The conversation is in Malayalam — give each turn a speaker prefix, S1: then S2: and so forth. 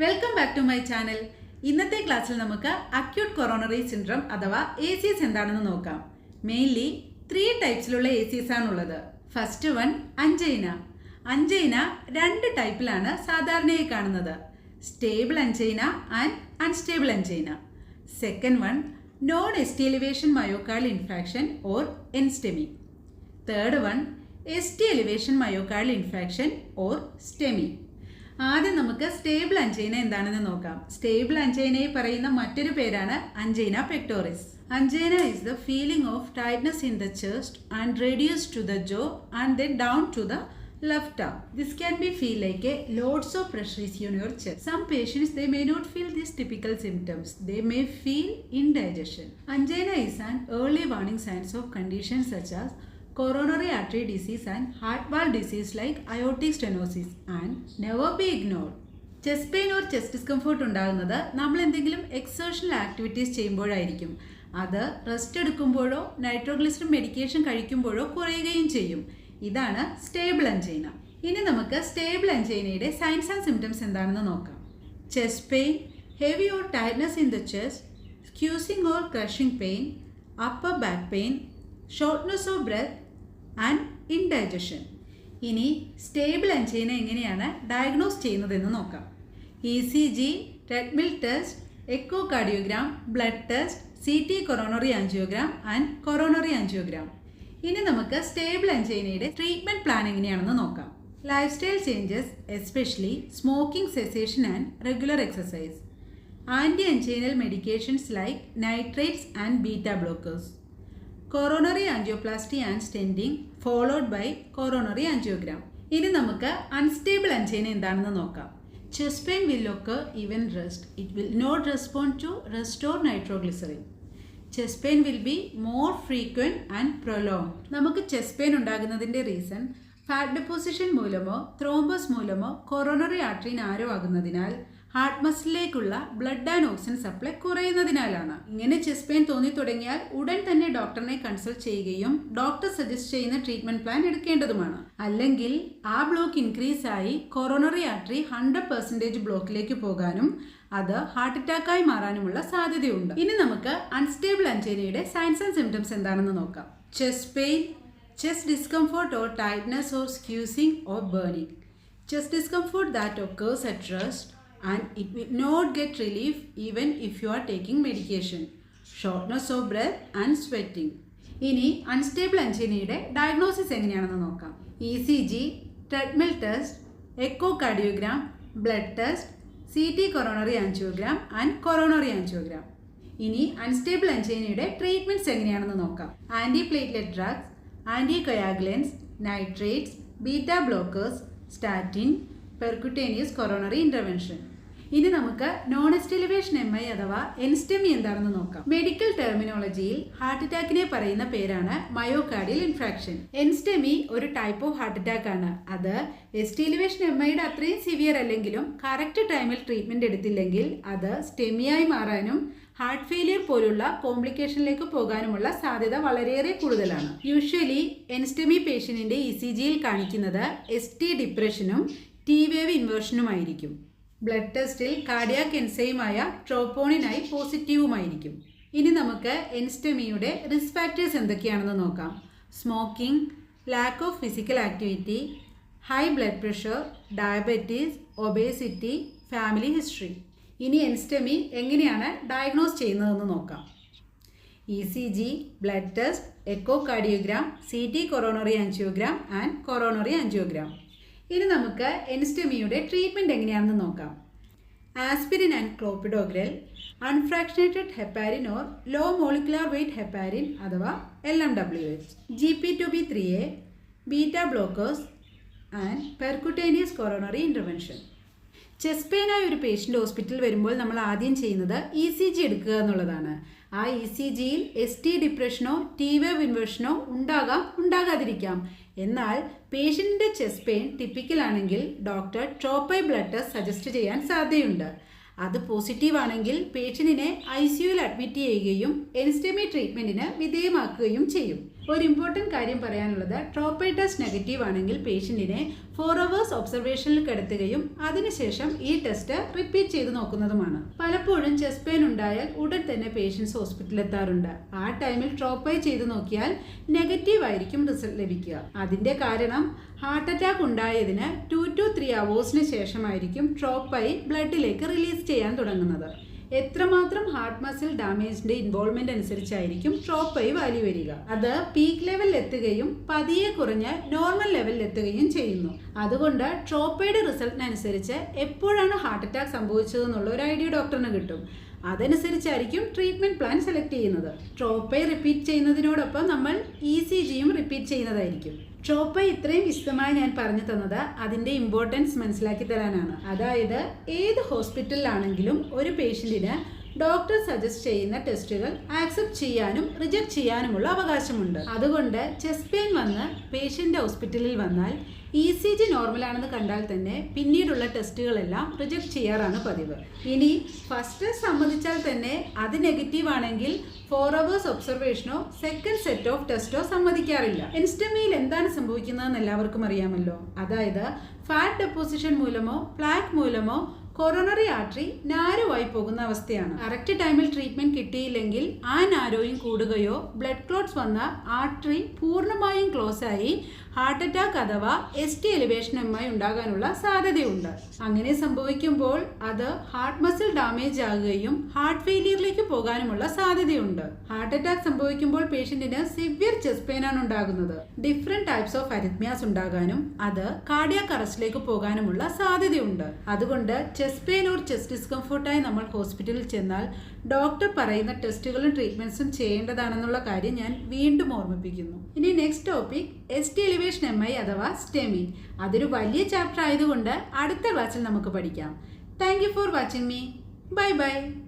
S1: Welcome back to my channel ഇന്നത്തെ ക്ലാസ്സിൽ നമുക്ക് അക്യൂട്ട് കൊറോണറി സിൻഡ്രം അഥവാ എ സി എസ് എന്താണെന്ന് നോക്കാം. മെയിൻലി ത്രീ ടൈപ്സിലുള്ള എ സി എസ് ആണുള്ളത്. ഫസ്റ്റ് വൺ അഞ്ചൈന അഞ്ചൈന രണ്ട് ടൈപ്പിലാണ് സാധാരണയായി കാണുന്നത്. Stable angina and unstable angina second one non S T elevation myocardial infarction or NSTEMI third one S T elevation myocardial infection or STEMI ആദ്യം നമുക്ക് സ്റ്റേബിൾ അഞ്ചൈന എന്താണെന്ന് നോക്കാം. സ്റ്റേബിൾ അഞ്ചൈനയെ പറയുന്ന മറ്റൊരു പേരാണ് angina pectoris. Angina is the feeling of tightness in the chest and radiates to the jaw and then down to the left arm this can be feel like a loads of pressures you your chest some patients they may not feel these typical symptoms they may feel indigestion angina is an early warning signs of conditions such as coronary artery disease and heart valve disease like aortic stenosis and never be ignored. Chest pain or chest discomfort ഉണ്ടാകുന്നത് നമ്മൾ എന്തെങ്കിലും എക്സേഷണൽ ആക്ടിവിറ്റീസ് ചെയ്യുമ്പോഴായിരിക്കും. അത് റെസ്റ്റ് എടുക്കുമ്പോഴോ നൈട്രോഗ്ലിസറിൻ മെഡിക്കേഷൻ കഴിക്കുമ്പോഴോ കുറയുകയും ചെയ്യും. ഇതാണ് സ്റ്റേബിൾ അഞ്ചൈന ഇനി നമുക്ക് സ്റ്റേബിൾ അഞ്ചൈനയുടെ സൈൻസ് ആൻഡ് സിംറ്റംസ് എന്താണെന്ന് നോക്കാം. Chest pain heavy or tiredness in the chest squeezing or crushing pain upper back pain shortness of breath and indigestion ഇനി സ്റ്റേബിൾ എൻജൈന എങ്ങനെയാണ് ഡയഗ്നോസ് ചെയ്യുന്നതെന്ന് നോക്കാം. E C G treadmill test echocardiogram blood test C T coronary angiogram and coronary angiogram ഇനി നമുക്ക് സ്റ്റേബിൾ എൻജൈനയുടെ ട്രീറ്റ്മെന്റ് പ്ലാൻ എങ്ങനെയാണെന്ന് നോക്കാം. Lifestyle changes especially smoking cessation and regular exercise anti anginal medications like nitrates and beta blockers coronary angioplasty and stenting followed by coronary angiogram ഇനി നമുക്ക് അൺസ്റ്റേബിൾ അഞ്ചൈന എന്താണെന്ന് നോക്കാം. Chest pain will occur even rest it will not respond to rest or nitroglycerin chest pain will be more frequent and prolong നമുക്ക് ചെസ്റ്റ് പെയിൻ ഉണ്ടാകുന്നതിന്റെ റീസൺ ഫാറ്റ് ഡെപ്പോസിഷൻ മൂലമോ ത്രോംബസ് മൂലമോ കൊറോണറി ആർട്ടറി നാരോ ആകുന്നതിനാൽ ഹാർട്ട് മസിലിലേക്കുള്ള ബ്ലഡ് ആൻഡ് ഓക്സിജൻ സപ്ലൈ കുറയുന്നതിനാലാണ്. ഇങ്ങനെ ചെസ്റ്റ് പെയിൻ തോന്നി തുടങ്ങിയാൽ ഉടൻ തന്നെ ഡോക്ടറിനെ കൺസൾട്ട് ചെയ്യുകയും ഡോക്ടർ സജസ്റ്റ് ചെയ്യുന്ന ട്രീറ്റ്മെന്റ് പ്ലാൻ എടുക്കേണ്ടതുമാണ്. അല്ലെങ്കിൽ ആ ബ്ലോക്ക് ഇൻക്രീസ് ആയി കൊറോണറി ആർട്ടറി ഹൺഡ്രഡ് പെർസെന്റേജ് ബ്ലോക്കിലേക്ക് പോകാനും അത് ഹാർട്ട് അറ്റാക്കായി മാറാനുമുള്ള സാധ്യതയുണ്ട്. ഇനി നമുക്ക് അൺസ്റ്റേബിൾ അഞ്ചേരിയുടെ സയൻസ് ആൻഡ് സിംറ്റംസ് എന്താണെന്ന് നോക്കാം. Chest pain chest discomfort or tightness or squeezing or burning. Chest discomfort that occurs at rest and it will not get relief even if you are taking medication. Shortness of breath and sweating ഇനി അൺസ്റ്റേബിൾ എഞ്ചിനിയുടെ ഡയഗ്നോസിസ് എങ്ങനെയാണെന്ന് നോക്കാം. E C G treadmill test echocardiogram blood test C T coronary angiogram and coronary angiogram ഇനി അൺസ്റ്റേബിൾ എഞ്ചിനിയുടെ ട്രീറ്റ്മെന്റ്സ് എങ്ങനെയാണെന്ന് നോക്കാം. Anti platelet drugs anti coagulants nitrates beta blockers statin percutaneous coronary intervention ഇനി നമുക്ക് നോൺ എസ്റ്റെലിവേഷൻ എം ഐ അഥവാ എൻസ്റ്റെമി എന്താണെന്ന് നോക്കാം. മെഡിക്കൽ ടെർമിനോളജിയിൽ ഹാർട്ട് അറ്റാക്കിനെ പറയുന്ന പേരാണ് മയോകാർഡിയൽ ഇൻഫ്രാക്ഷൻ എൻസ്റ്റെമി ഒരു ടൈപ്പ് ഓഫ് ഹാർട്ട് അറ്റാക്ക് ആണ്. അത് എസ്റ്റെലിവേഷൻ എം ഐയുടെ അത്രയും സിവിയർ അല്ലെങ്കിലും കറക്റ്റ് ടൈമിൽ ട്രീറ്റ്മെന്റ് എടുത്തില്ലെങ്കിൽ അത് സ്റ്റെമിയായി മാറാനും ഹാർട്ട് ഫെയിലിയർ പോലുള്ള കോംപ്ലിക്കേഷനിലേക്ക് പോകാനുമുള്ള സാധ്യത വളരെയേറെ കൂടുതലാണ്. യൂഷ്വലി എൻസ്റ്റമി പേഷ്യന്റിന്റെ ഇ സി ജിയിൽ കാണിക്കുന്നത് എസ് ടി ഡിപ്രഷനും ടി വേവ് ഇൻവേർഷനുമായിരിക്കും ബ്ലഡ് ടെസ്റ്റിൽ കാർഡിയാക് എൻസൈമായ ട്രോപ്പോണിനായി പോസിറ്റീവുമായിരിക്കും ഇനി നമുക്ക് എൻസ്റ്റമിയുടെ റിസ്ക് ഫാക്ടേഴ്സ് എന്തൊക്കെയാണെന്ന് നോക്കാം. Smoking lack of physical activity high blood pressure diabetes obesity family history ഇനി എൻസ്റ്റമി എങ്ങനെയാണ് ഡയഗ്നോസ് ചെയ്യുന്നതെന്ന് നോക്കാം. E C G blood test echocardiogram C T coronary angiogram and coronary angiogram ഇനി നമുക്ക് എൻസ്റ്റമിയുടെ ട്രീറ്റ്മെന്റ് എങ്ങനെയാണെന്ന് നോക്കാം. Aspirin and clopidogrel unfractionated heparin or low molecular weight heparin അഥവാ L M W H G P two B three A beta blockers and percutaneous coronary intervention chest പെയിനായ ഒരു പേഷ്യന്റ് ഹോസ്പിറ്റലിൽ വരുമ്പോൾ നമ്മൾ ആദ്യം ചെയ്യുന്നത് ഇ സി ജി എടുക്കുക എന്നുള്ളതാണ്. ആ ഇ സി ജിയിൽ എസ് ടി ഡിപ്രഷനോ ടി വേവ് ഇൻവേർഷനോ ഉണ്ടാകാം ഉണ്ടാകാതിരിക്കാം. എന്നാൽ പേഷ്യന്റിന്റെ ചെസ്റ്റ് പെയിൻ ടിപ്പിക്കൽ ആണെങ്കിൽ doctor trop I blood test suggest ചെയ്യാൻ സാധ്യതയുണ്ട്. അത് പോസിറ്റീവ് ആണെങ്കിൽ പേഷ്യന്റിനെ ഐ സിയുയിൽ അഡ്മിറ്റ് ചെയ്യുകയും എൻസ്റ്റമി ട്രീറ്റ്മെന്റിന് വിധേയമാക്കുകയും ചെയ്യും. ഒരു ഇമ്പോർട്ടന്റ് കാര്യം പറയാനുള്ളത് ട്രോപ്പൈ ടെസ്റ്റ് നെഗറ്റീവ് ആണെങ്കിൽ പേഷ്യന്റിനെ ഫോർ അവേഴ്സ് ഒബ്സർവേഷനിൽ കിടത്തുകയും അതിനുശേഷം ഈ ടെസ്റ്റ് റിപ്പീറ്റ് ചെയ്ത് നോക്കുന്നതുമാണ്. പലപ്പോഴും ചെസ്റ്റ് പെയിൻ ഉണ്ടായാൽ ഉടൻ തന്നെ പേഷ്യൻസ് ഹോസ്പിറ്റലിൽ എത്താറുണ്ട്. ആ ടൈമിൽ ട്രോപ്പൈ ചെയ്ത് നോക്കിയാൽ നെഗറ്റീവ് ആയിരിക്കും റിസൾട്ട് ലഭിക്കുക. അതിന്റെ കാരണം ഹാർട്ട് അറ്റാക്ക് ഉണ്ടായതിന് ടു ടു ത്രീ അവേഴ്സിന് ശേഷമായിരിക്കും ട്രോപ്പൈ ബ്ലഡിലേക്ക് റിലീസ് ചെയ്യാൻ തുടങ്ങുന്നത്. എത്രമാത്രം ഹാർട്ട് മസിൽ ഡാമേജിന്റെ ഇൻവോൾവ്മെന്റ് അനുസരിച്ചായിരിക്കും ട്രോപ്പ് ഐ വാല്യൂ വരിക. അത് പീക്ക് ലെവലിൽ എത്തുകയും പതിയെ കുറഞ്ഞ് നോർമൽ ലെവലിൽ എത്തുകയും ചെയ്യുന്നു. അതുകൊണ്ട് ട്രോപ്പയുടെ റിസൾട്ടിനനുസരിച്ച് എപ്പോഴാണ് ഹാർട്ട് അറ്റാക്ക് സംഭവിച്ചതെന്നുള്ള ഒരു ഐഡിയ ഡോക്ടറിന് കിട്ടും. അതനുസരിച്ചായിരിക്കും ട്രീറ്റ്മെന്റ് പ്ലാൻ സെലക്ട് ചെയ്യുന്നത്. ട്രോപ്പൈ റിപ്പീറ്റ് ചെയ്യുന്നതിനോടൊപ്പം നമ്മൾ ഇ സി ജിയും റിപ്പീറ്റ് ചെയ്യുന്നതായിരിക്കും. ട്രോപ്പൈ ഇത്രയും വിശദമായി ഞാൻ പറഞ്ഞു തന്നത് അതിന്റെ ഇമ്പോർട്ടൻസ് മനസ്സിലാക്കി തരാനാണ്. അതായത് ഏത് ഹോസ്പിറ്റലിലാണെങ്കിലും ഒരു പേഷ്യന്റിന് ഡോക്ടർ സജസ്റ്റ് ചെയ്യുന്ന ടെസ്റ്റുകൾ ആക്സെപ്റ്റ് ചെയ്യാനും റിജക്ട് ചെയ്യാനുമുള്ള അവകാശമുണ്ട്. അതുകൊണ്ട് ചെസ്റ്റ് പെയിൻ വന്ന് പേഷ്യന്റ് ഹോസ്പിറ്റലിൽ വന്നാൽ ഇ സി ജി നോർമലാണെന്ന് കണ്ടാൽ തന്നെ പിന്നീടുള്ള ടെസ്റ്റുകളെല്ലാം റിജക്ട് ചെയ്യാറാണ് പതിവ്. ഇനി ഫസ്റ്റ് സമ്മതിച്ചാൽ തന്നെ അത് നെഗറ്റീവ് ആണെങ്കിൽ ഫോർ അവേഴ്സ് ഒബ്സർവേഷനോ സെക്കൻഡ് സെറ്റ് ഓഫ് ടെസ്റ്റോ സമ്മതിക്കാറില്ല. എൻസ്റ്റമിയിൽ എന്താണ് സംഭവിക്കുന്നതെന്ന് എല്ലാവർക്കും അറിയാമല്ലോ. അതായത് ഫാറ്റ് ഡെപ്പോസിഷൻ മൂലമോ പ്ലാക്ക് മൂലമോ കൊറോണറി ആർട്ടറി നാരുവായി പോകുന്ന അവസ്ഥയാണ്. കറക്റ്റ് ടൈമിൽ ട്രീറ്റ്മെന്റ് കിട്ടിയില്ലെങ്കിൽ ആ നാരോയും കൂടുകയോ ബ്ലഡ് ക്ലോട്ട്സ് വന്ന ആർട്ടറി പൂർണമായും ക്ലോസ് ആയി ഹാർട്ട് അറ്റാക്ക് അഥവാ എസ് ടി എലിവേഷൻ എലിവേഷനുമായി ഉണ്ടാകാനുള്ള സാധ്യതയുണ്ട്. അങ്ങനെ സംഭവിക്കുമ്പോൾ അത് ഹാർട്ട് മസിൽ ഡാമേജ് ആകുകയും ഹാർട്ട് ഫെയിലിയറിലേക്ക് പോകാനുമുള്ള സാധ്യതയുണ്ട്. ഹാർട്ട് അറ്റാക്ക് സംഭവിക്കുമ്പോൾ പേഷ്യന്റിന് സിവിയർ ചെസ്റ്റ് പെയിൻ ആണ് ഉണ്ടാകുന്നത്. ഡിഫറെന്റ് ടൈപ്സ് ഓഫ് അരിത്മിയാസ് ഉണ്ടാകാനും അത് കാർഡിയാക് അറസ്റ്റിലേക്ക് പോകാനുമുള്ള സാധ്യതയുണ്ട്. അതുകൊണ്ട് ചെസ്റ്റ് പെയിൻ ഓർ ചെസ്റ്റ് ഡിസ്കംഫോർട്ടായി നമ്മൾ ഹോസ്പിറ്റലിൽ ചെന്നാൽ ഡോക്ടർ പറയുന്ന ടെസ്റ്റുകളും ട്രീറ്റ്മെന്റ്സും ചെയ്യേണ്ടതാണെന്നുള്ള കാര്യം ഞാൻ വീണ്ടും ഓർമ്മിപ്പിക്കുന്നു. ഇനി next topic S T elevation M I അഥവാ സ്റ്റെമി. അതൊരു വലിയ ചാപ്റ്റർ ആയതുകൊണ്ട് അടുത്ത ക്ലാസ്സിൽ നമുക്ക് പഠിക്കാം. Thank you for watching me. Bye bye.